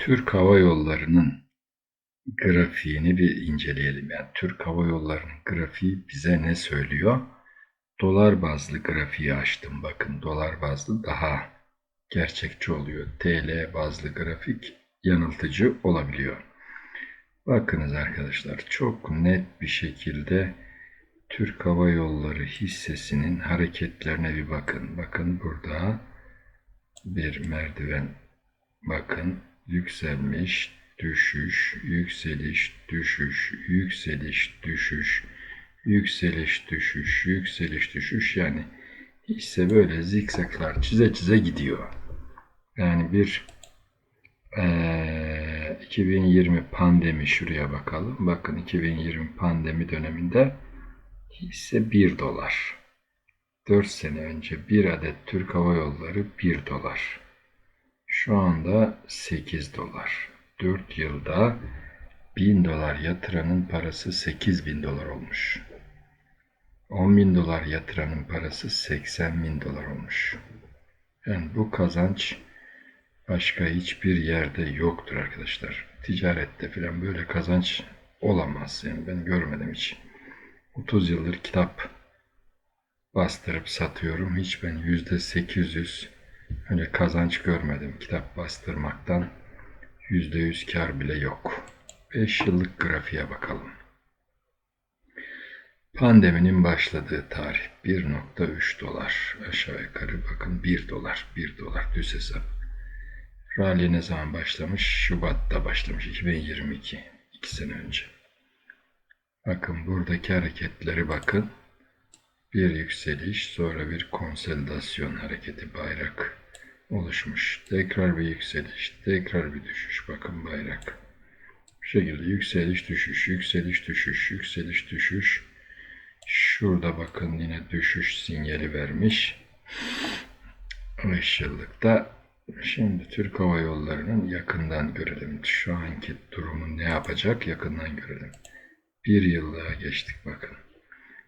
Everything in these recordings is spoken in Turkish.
Türk Hava Yolları'nın grafiğini bir inceleyelim. Yani Türk Hava Yolları'nın grafiği bize ne söylüyor? Dolar bazlı grafiği açtım. Bakın dolar bazlı daha gerçekçi oluyor. TL bazlı grafik yanıltıcı olabiliyor. Bakınız arkadaşlar çok net bir şekilde Türk Hava Yolları hissesinin hareketlerine bir bakın. Bakın burada bir merdiven bakın yükselmiş, düşüş, yükseliş, düşüş, yükseliş, düşüş, yükseliş, düşüş, yükseliş, düşüş yani hisse böyle zikzaklar çize çize gidiyor. Yani bir eee 2020 pandemi şuraya bakalım. Bakın 2020 pandemi döneminde hisse 1 dolar. 4 sene önce bir adet Türk Hava Yolları 1 dolar. Şu anda 8 dolar. 4 yılda 1000 dolar yatıranın parası 8 bin dolar olmuş. 10 bin dolar yatıranın parası 80 bin dolar olmuş. Yani bu kazanç başka hiçbir yerde yoktur arkadaşlar. Ticarette falan böyle kazanç olamaz. Yani ben görmedim hiç. 30 yıldır kitap bastırıp satıyorum. Hiç ben yüzde 800 öyle kazanç görmedim. Kitap bastırmaktan yüzde yüz kar bile yok. 5 yıllık grafiğe bakalım. Pandeminin başladığı tarih 1.3 dolar. Aşağı yukarı bakın 1 dolar. 1 dolar düz hesap. Rally ne zaman başlamış? Şubat'ta başlamış. 2022. 2 sene önce. Bakın buradaki hareketleri bakın. Bir yükseliş, sonra bir konsolidasyon hareketi bayrak oluşmuş. Tekrar bir yükseliş, tekrar bir düşüş. Bakın bayrak. Bu şekilde yükseliş, düşüş, yükseliş, düşüş, yükseliş, düşüş. Şurada bakın yine düşüş sinyali vermiş. 5 yıllıkta şimdi Türk Hava Yolları'nın yakından görelim. Şu anki durumu ne yapacak yakından görelim. Bir yıllığa geçtik bakın.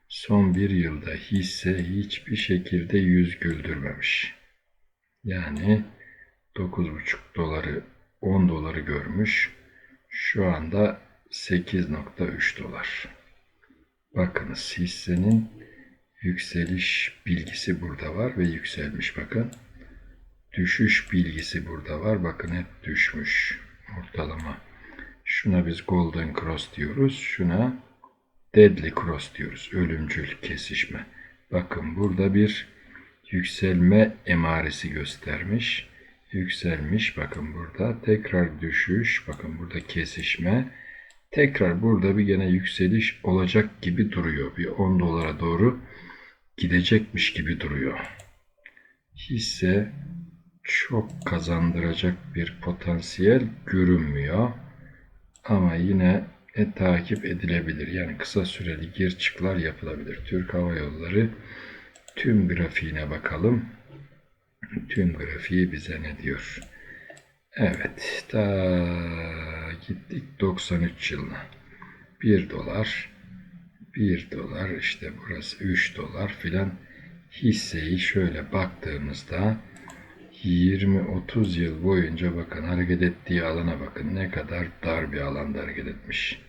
Son bir yılda hisse hiçbir şekilde yüz güldürmemiş. Yani 9,5 doları 10 doları görmüş. Şu anda 8.3 dolar. Bakınız hissenin yükseliş bilgisi burada var ve yükselmiş bakın. Düşüş bilgisi burada var. Bakın hep düşmüş. Ortalama. Şuna biz golden cross diyoruz. Şuna deadly cross diyoruz. Ölümcül kesişme. Bakın burada bir yükselme emaresi göstermiş. Yükselmiş. Bakın burada tekrar düşüş. Bakın burada kesişme. Tekrar burada bir gene yükseliş olacak gibi duruyor. Bir 10 dolara doğru gidecekmiş gibi duruyor. Hisse çok kazandıracak bir potansiyel görünmüyor. Ama yine e, takip edilebilir. Yani kısa süreli gir çıklar yapılabilir. Türk Hava Yolları tüm grafiğine bakalım. Tüm grafiği bize ne diyor? Evet, ta gittik 93 yılına. 1 dolar, 1 dolar işte burası 3 dolar filan hisseyi şöyle baktığımızda 20-30 yıl boyunca bakın hareket ettiği alana bakın ne kadar dar bir alanda hareket etmiş.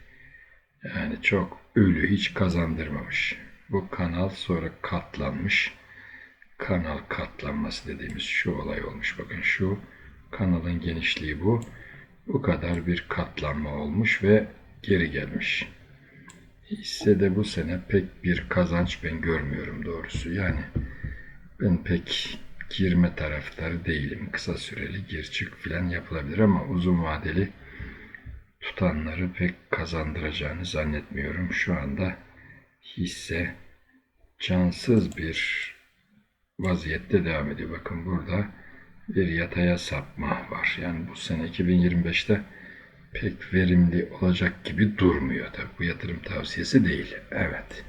Yani çok ölü hiç kazandırmamış. Bu kanal sonra katlanmış. Kanal katlanması dediğimiz şu olay olmuş. Bakın şu kanalın genişliği bu. Bu kadar bir katlanma olmuş ve geri gelmiş. Hissede bu sene pek bir kazanç ben görmüyorum doğrusu. Yani ben pek girme taraftarı değilim. Kısa süreli gir çık filan yapılabilir ama uzun vadeli tutanları pek kazandıracağını zannetmiyorum. Şu anda hisse cansız bir vaziyette devam ediyor. Bakın burada bir yataya sapma var. Yani bu sene 2025'te pek verimli olacak gibi durmuyor. Tabii bu yatırım tavsiyesi değil. Evet.